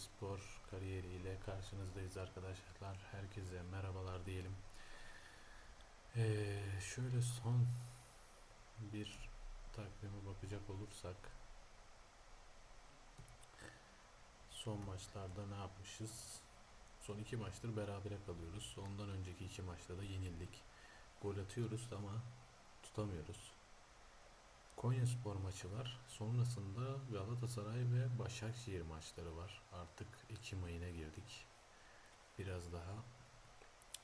Spor kariyeriyle karşınızdayız arkadaşlar. Herkese merhabalar diyelim. Ee, şöyle son bir takvime bakacak olursak son maçlarda ne yapmışız? Son iki maçtır berabere kalıyoruz. Ondan önceki iki maçta da yenildik. Gol atıyoruz ama tutamıyoruz. Konya Spor maçı var. Sonrasında Galatasaray ve Başakşehir maçları var. Artık Ekim ayına girdik. Biraz daha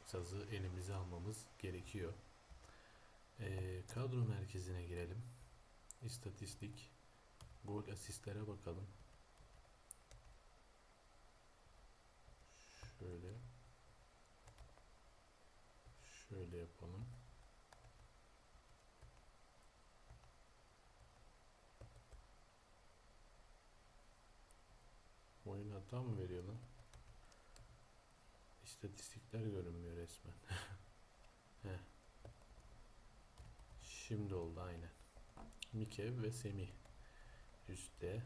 sazı elimize almamız gerekiyor. Ee, kadro merkezine girelim. İstatistik, gol asistlere bakalım. Şöyle şöyle yapalım. Oyun hata mı veriyor lan? İstatistikler görünmüyor resmen. Şimdi oldu aynen. Mikev ve Semih üstte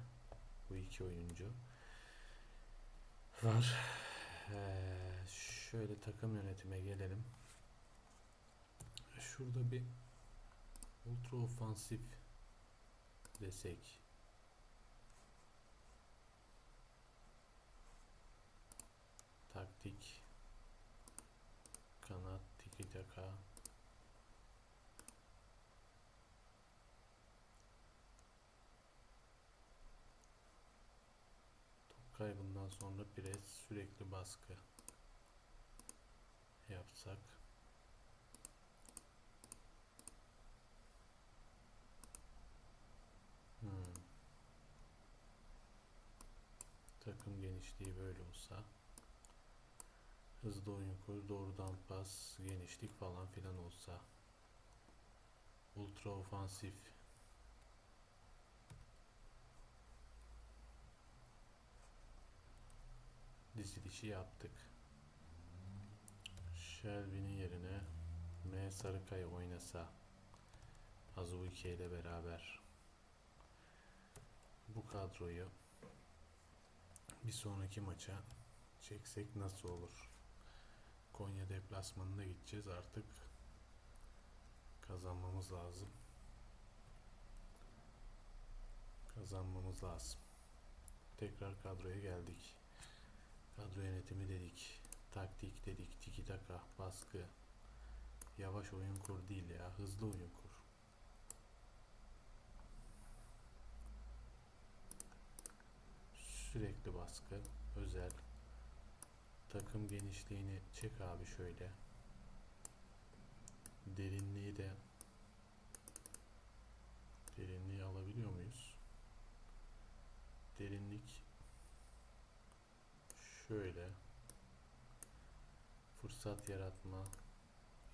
bu iki oyuncu var. Ee, şöyle takım yönetime gelelim. Şurada bir ultra ofansif desek taktik kanat tiki taka. Top kaybından sonra pres sürekli baskı yapsak. Hmm. takım genişliği böyle olsa hızlı oyun kur, doğrudan pas, genişlik falan filan olsa. Ultra ofansif. Dizilişi yaptık. Shelby'nin yerine M. Sarıkaya oynasa. Azubuike ile beraber. Bu kadroyu bir sonraki maça çeksek nasıl olur? Konya deplasmanına gideceğiz artık. Kazanmamız lazım. Kazanmamız lazım. Tekrar kadroya geldik. Kadro yönetimi dedik. Taktik dedik. Tiki taka, baskı. Yavaş oyun kur değil ya. Hızlı oyun kur. Sürekli baskı. Özel. Takım genişliğini çek abi şöyle. Derinliği de derinliği alabiliyor muyuz? Derinlik şöyle fırsat yaratma,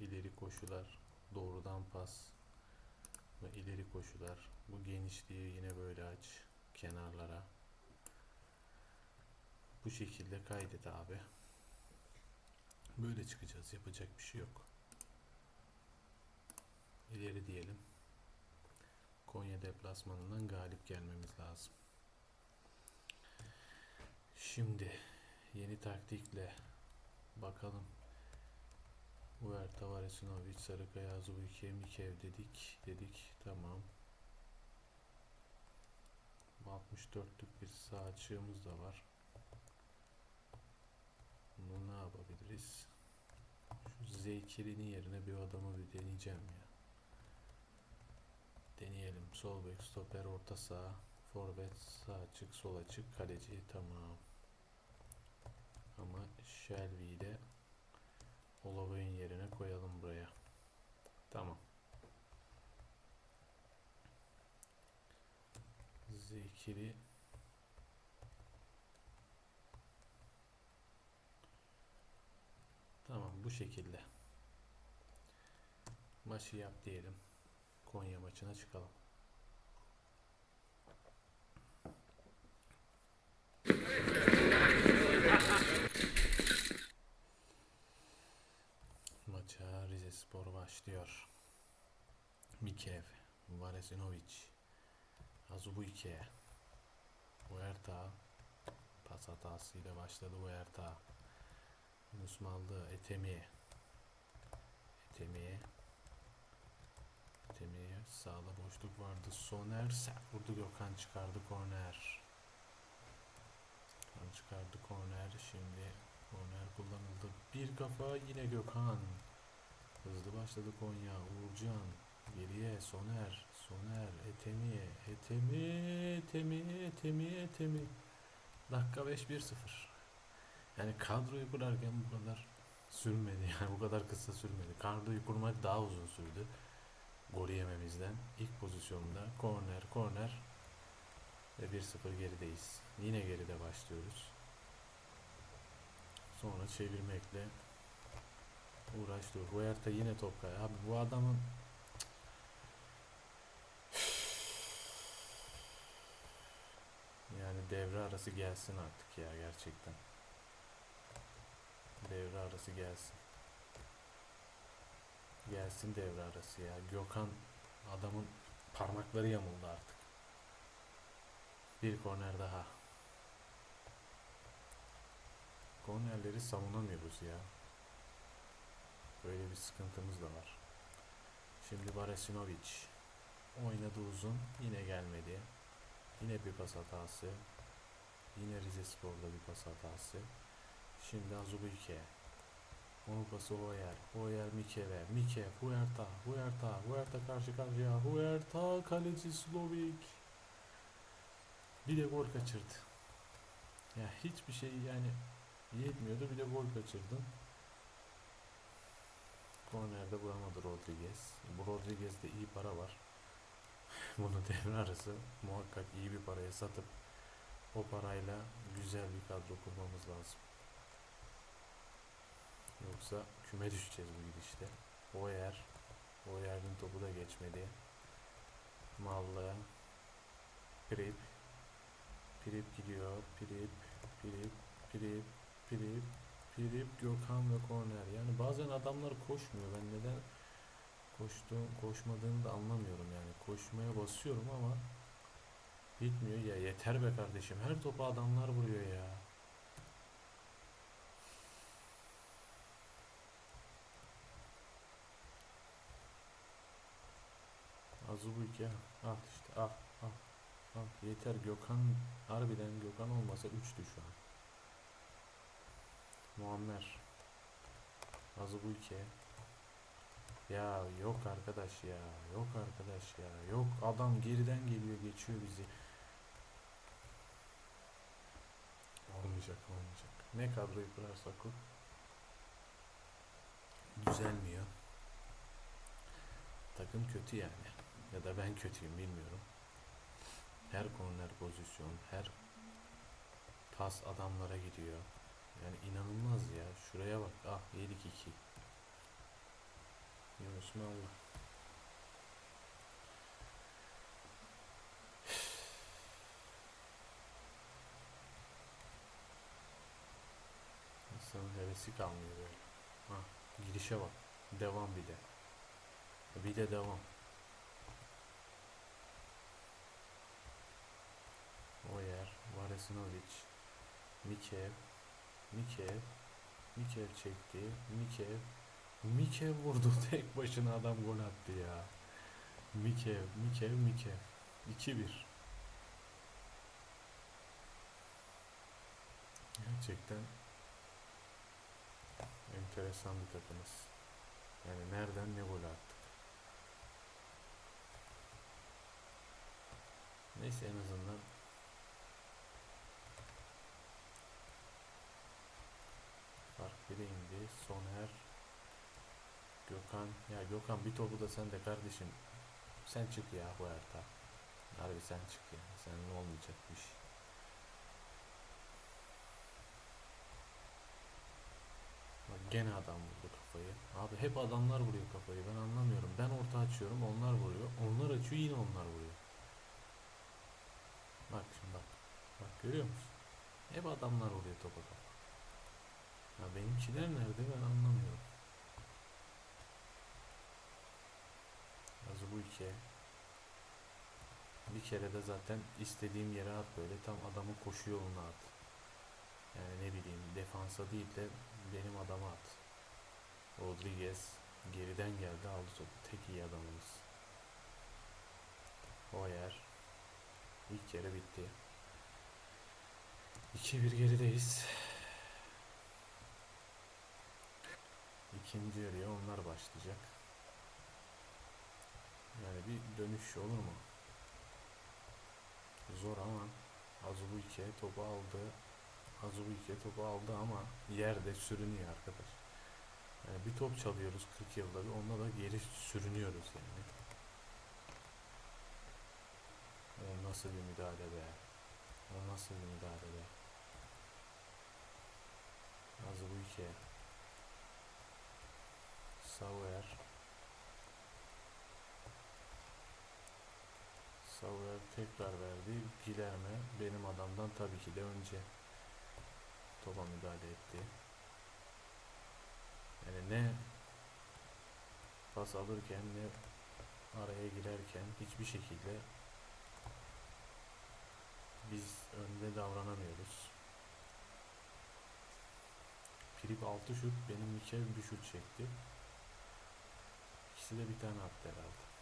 ileri koşular, doğrudan pas ve ileri koşular. Bu genişliği yine böyle aç kenarlara. Bu şekilde kaydet abi. Böyle çıkacağız. Yapacak bir şey yok. İleri diyelim. Konya deplasmanından galip gelmemiz lazım. Şimdi yeni taktikle bakalım. Uver Tavaresinovic, Sarıkaya, Azubuike, Mikev dedik. Dedik. Tamam. 64'lük bir sağ açığımız da var. Bunu ne yapabiliriz? Şu Zeykiri'nin yerine bir adamı bir deneyeceğim ya. Deneyelim. Sol bek, stoper, orta saha, forvet, sağ açık, sol açık, kaleci tamam. Ama Shelby'yi de Olavay'ın yerine koyalım buraya. Tamam. Zekiri Tamam bu şekilde. Maçı yap diyelim. Konya maçına çıkalım. Maça Rize Spor başlıyor. Mikev, Varesinovic, Azubuike, Huerta, Pas hatasıyla başladı bu Erta. Yunus Mallı, Etemi. Etemi. Etemi'ye sağda boşluk vardı. Soner sert vurdu Gökhan çıkardı korner. Gökhan çıkardı korner. Şimdi korner kullanıldı. Bir kafa yine Gökhan. Hızlı başladı Konya. Uğurcan. Geriye Soner. Soner. Etemi. Etemi. Etemi. Etemi. Etemi. Dakika 5-1-0. Yani kadroyu kurarken bu kadar sürmedi. Yani bu kadar kısa sürmedi. Kadroyu kurmak daha uzun sürdü. Golü yememizden. ilk pozisyonda korner korner ve 1-0 gerideyiz. Yine geride başlıyoruz. Sonra çevirmekle uğraştı. Huerta yine top kay. Abi bu adamın yani devre arası gelsin artık ya gerçekten. Devre arası gelsin. Gelsin devre arası ya. Gökhan adamın parmakları yamuldu artık. Bir korner daha. Kornerleri savunamıyoruz ya. Böyle bir sıkıntımız da var. Şimdi Varesinovic oynadı uzun. Yine gelmedi. Yine bir pas hatası. Yine Rize Spor'da bir pas hatası. Şimdi Azubuike. Onun pası Hoyer. Hoyer Mikeve. Mike. Huerta. Huerta. Huerta karşı karşıya. Huerta. Kaleci Slovik. Bir de gol kaçırdı. Ya hiçbir şey yani yetmiyordu. Bir de gol kaçırdın. Kornerde vuramadı Rodriguez. Bu Rodriguez'de iyi para var. Bunu devre arası muhakkak iyi bir paraya satıp o parayla güzel bir kadro kurmamız lazım. Yoksa küme düşeceğiz bu gidişte. Oyer. Oyer'in topu da geçmedi. Mallı. Prip. Prip gidiyor. Prip. Prip. Prip. Prip. Prip. Gökhan ve Korner. Yani bazen adamlar koşmuyor. Ben neden koştuğum, koşmadığını da anlamıyorum yani. Koşmaya basıyorum ama bitmiyor ya. Yeter be kardeşim. Her topu adamlar vuruyor ya. Azubuike al işte al al al yeter Gökhan harbiden Gökhan olmasa 3'tü şu an. Muammer Azubuike ya yok arkadaş ya yok arkadaş ya yok adam geriden geliyor geçiyor bizi. Olmayacak olmayacak. Ne kadroyu kurarsak o düzelmiyor. Takım kötü yani. Ya da ben kötüyüm bilmiyorum. Her korner pozisyon, her pas adamlara gidiyor. Yani inanılmaz ya. Şuraya bak. Ah yedik iki. Yunus Mallı. İnsanın hevesi kalmıyor böyle. Ha, girişe bak. Devam bir de. Bir de devam. Varesinovic, Mikev, Mikev, Mikev çekti, Mikev, Mikev vurdu tek başına adam gol attı ya. Mikev, Mikev, Mikev. 2-1. Gerçekten enteresan bir takımız. Yani nereden ne gol attık. Neyse en azından bire indi. Soner Gökhan ya Gökhan bir topu da sen de kardeşim sen çık ya bu harita. Harbi sen çık ya. Senin olmayacakmış. Bak gene adam vurdu kafayı. Abi hep adamlar vuruyor kafayı. Ben anlamıyorum. Ben orta açıyorum. Onlar vuruyor. Onlar açıyor yine onlar vuruyor. Bak şimdi bak. Bak görüyor musun? Hep adamlar vuruyor topa kafa. Ya benimkiler nerede ben anlamıyorum. Azı bu iki. Bir kere de zaten istediğim yere at böyle tam adamın koşu yoluna at. Yani ne bileyim defansa değil de benim adama at. Rodriguez geriden geldi aldı topu. Tek iyi adamımız. Hoyer. İlk yarı bitti. 2-1 gerideyiz. İkinci yarıya onlar başlayacak. Yani bir dönüş olur mu? Zor ama Azubuike topu aldı. Azubuike topu aldı ama yerde sürünüyor arkadaş. Yani bir top çalıyoruz 40 yılda bir onunla da geri sürünüyoruz yani. O nasıl bir müdahale be? O nasıl bir müdahale be? Azubuike. Sauer. Sauer tekrar verdi. Gilerme benim adamdan tabii ki de önce topa müdahale etti. Yani ne pas alırken ne araya girerken hiçbir şekilde biz önde davranamıyoruz. Filip 6 şut, benim Mikel bir şut çekti. İkisi de bir tane attı herhalde.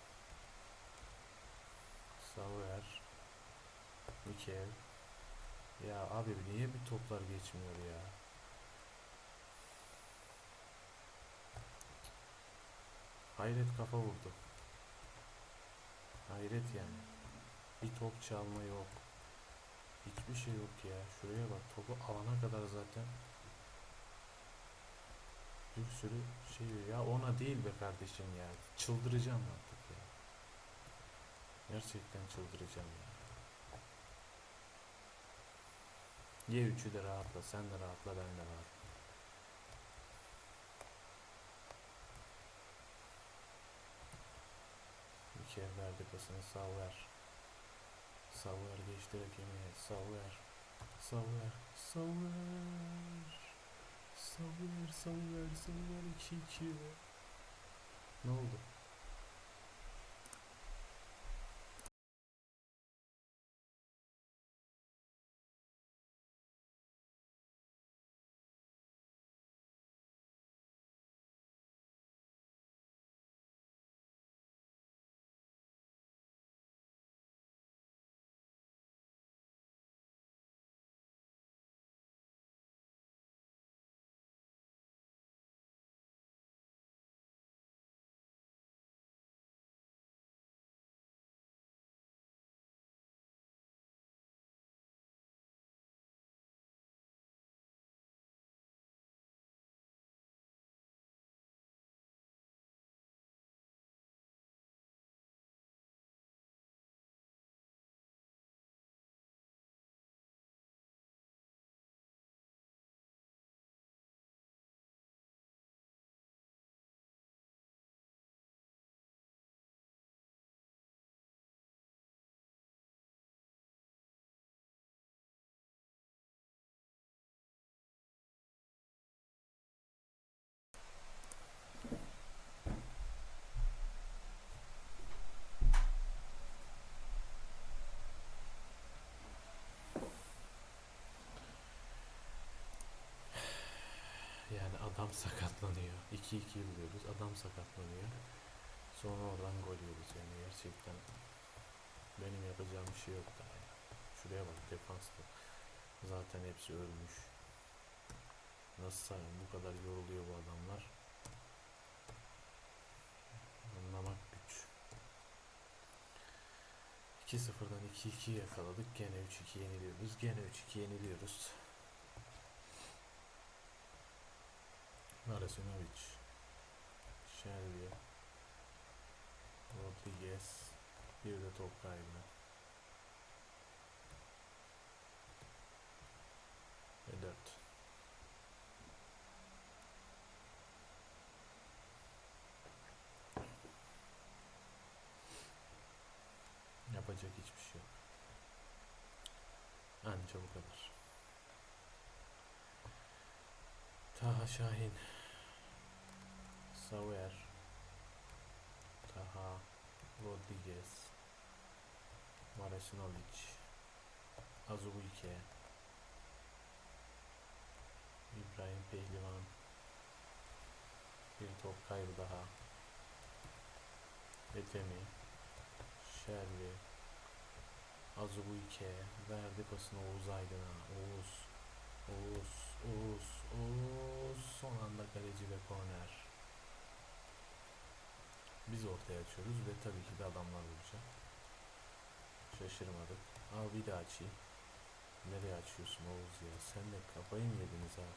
Sauer, Mikel. Ya abi niye bir toplar geçmiyor ya? Hayret kafa vurdu. Hayret yani. Bir top çalma yok. Hiçbir şey yok ya. Şuraya bak topu alana kadar zaten bir sürü şey ya ona değil be kardeşim ya. Çıldıracağım artık. Gerçekten çıldıracağım ya. Ye üçü de rahatla. Sen de rahatla ben de rahat. Bir kere verdi pasını Sauer. Sauer geçti rakibine. Sauer. Sauer. Sauer. Sauer. Sauer. Sauer 2-2. Ne oldu? Sakatlanıyor. 2-2 yılıyoruz. Adam sakatlanıyor. Sonra oradan gol yiyoruz. Yani gerçekten benim yapacağım bir şey yok daha ya. Şuraya bak defansta. Zaten hepsi ölmüş. Nasıl sayın bu kadar yoruluyor bu adamlar. Anlamak güç. 2-0'dan 2-2 yakaladık. Gene 3-2 yeniliyoruz. Gene 3-2 yeniliyoruz. Narasinovic, Shelby, Rodriguez, bir de top kaybı. Ve 4. Yapacak hiçbir şey yok. Anca bu kadar. Taha Şahin. Sauer. Taha. Rodriguez. Marasinovic. Azubuike. İbrahim Pehlivan. Bir top kaybı daha. Etemi. Şervi. Azubuike. Verdi pasını Oğuz Aydın'a. Oğuz. Oğuz. Oğuz. Oğuz. Son anda kaleci ve korner. Biz ortaya açıyoruz ve tabii ki de adamlar vuracak. Şaşırmadık. Al bir daha açayım. Nereye açıyorsun Oğuz ya? Sen de kafayı mı yediniz ha?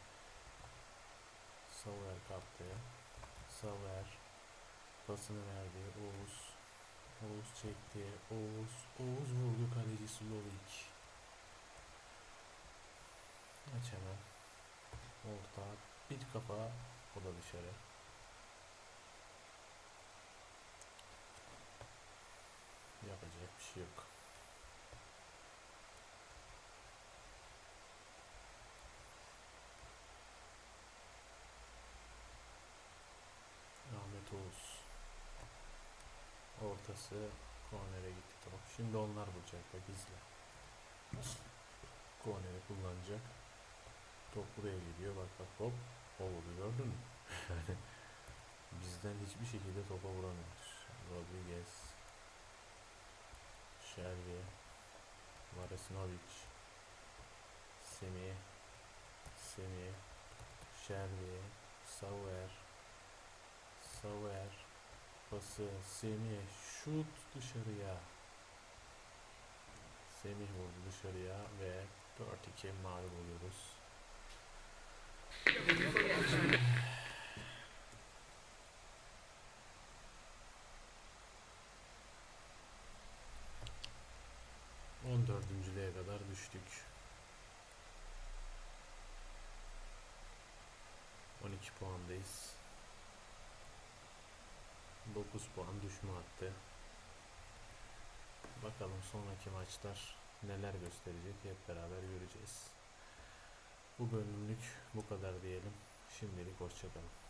Saver kaptı ya. Saver. Pasını verdi. Oğuz. Oğuz çekti. Oğuz. Oğuz vurdu kaleci Slovic. Aç hemen. Orta. Bir kafa. O da dışarı. Yapacak bir şey yok. Ahmet Oğuz. Ortası kornere gitti top. Şimdi onlar vuracak bak izle. Korneri kullanacak. Top buraya gidiyor bak bak hop. O vurdu gördün mü? Bizden hiçbir şekilde topa vuramıyoruz. Rodriguez. Shelby. Varesinovic. Semih. Semih. Shelby. Sauer. Sauer. Pası Semih. Şut dışarıya. Semih vurdu dışarıya ve 4-2 mağlup oluyoruz. On dördüncülüğe kadar düştük. 12 puandayız. 9 puan düşme hattı. Bakalım sonraki maçlar neler gösterecek hep beraber göreceğiz. Bu bölümlük bu kadar diyelim. Şimdilik hoşçakalın.